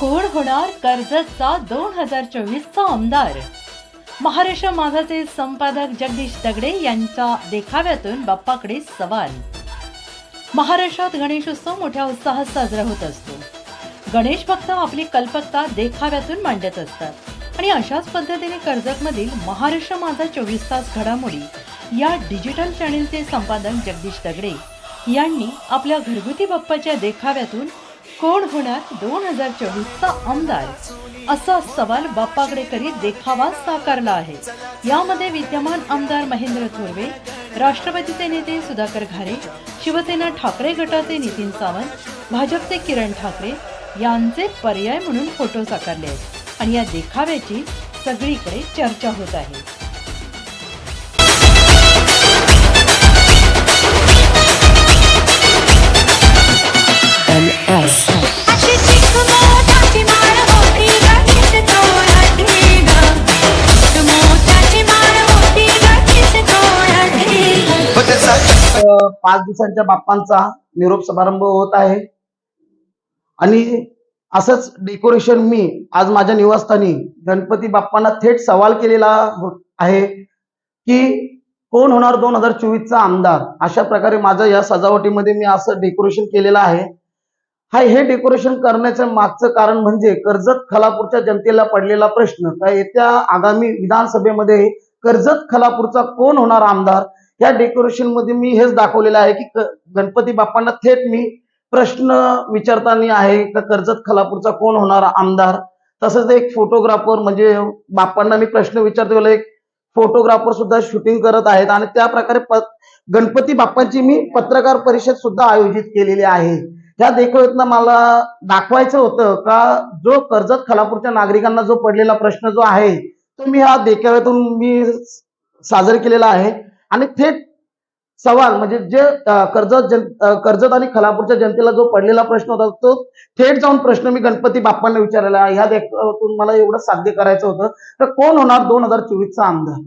कोण होणार कर्जतचा दोन हजार चोवीसचा आमदार. महाराष्ट्र माझाचे संपादक जगदीश दगडे यांच्या देखाव्यातून बाप्पाकडे सवाल. महाराष्ट्रात गणेशोत्सव मोठ्या उत्साहात साजरा होत असतो. गणेश भक्त आपली कल्पकता देखाव्यातून मांडत असतात. आणि अशाच पद्धतीने कर्जतमधील महाराष्ट्र माझा चोवीस तास घडामोडी या डिजिटल चॅनेलचे संपादक जगदीश दगडे यांनी आपल्या घरगुती बाप्पाच्या देखाव्यातून कोण होणार दोन हजार चोवीसचा आमदार? असा सवाल बाप्पाकडे करीत देखावा साकारला आहे. यामध्ये विद्यमान आमदार महेंद्र थोरवे राष्ट्रवादीचे नेते सुधाकर घारे शिवसेना ठाकरे गटाचे नितीन सावंत भाजपचे किरण ठाकरे यांचे पर्याय म्हणून फोटो साकारले आहेत. आणि या देखाव्याची सगळीकडे चर्चा होत आहे. पाच दिवसांच्या बाप्पांचा निरोप समारंभ होत आहे. आणि असंच डेकोरेशन मी आज माझ्या निवासस्थानी गणपती बाप्पांना थेट सवाल केलेला आहे की कोण होणार दोन हजार चोवीसचा आमदार? अशा प्रकारे माझं या सजावटीमध्ये मी असं डेकोरेशन केलेलं आहे. हा हे डेकोरेशन करण्याचं मागचं कारण म्हणजे कर्जत खलापूरच्या जनतेला पडलेला प्रश्न. का येत्या आगामी विधानसभेमध्ये कर्जत खलापूरचा कोण होणार आमदार? या डेकोरेशनमध्ये मी हेच दाखवलेलं आहे की गणपती बाप्पांना थेट मी प्रश्न विचारताना आहे का कर्जत खलापूरचा कोण होणार आमदार? तसंच एक फोटोग्राफर म्हणजे बाप्पांना मी प्रश्न विचारतो एक फोटोग्राफर सुद्धा शूटिंग करत आहेत आणि त्या प्रकारे गणपती बाप्पांची मी पत्रकार परिषद सुद्धा आयोजित केलेली आहे. त्या देखाव्यातनं मला दाखवायचं होतं का जो कर्जत खलापूरच्या नागरिकांना जो पडलेला प्रश्न जो आहे तो मी ह्या देखाव्यातून मी सादर केलेला आहे. आणि थेट सवाल म्हणजे जे कर्जत जन कर्जत आणि खलापूरच्या जनतेला जो पडलेला प्रश्न होता तो थेट जाऊन प्रश्न मी गणपती बाप्पांना विचारलेला ह्या देखाव्यातून मला एवढं साध्य करायचं होतं. तर कोण होणार दोन हजार चोवीसचा आमदार?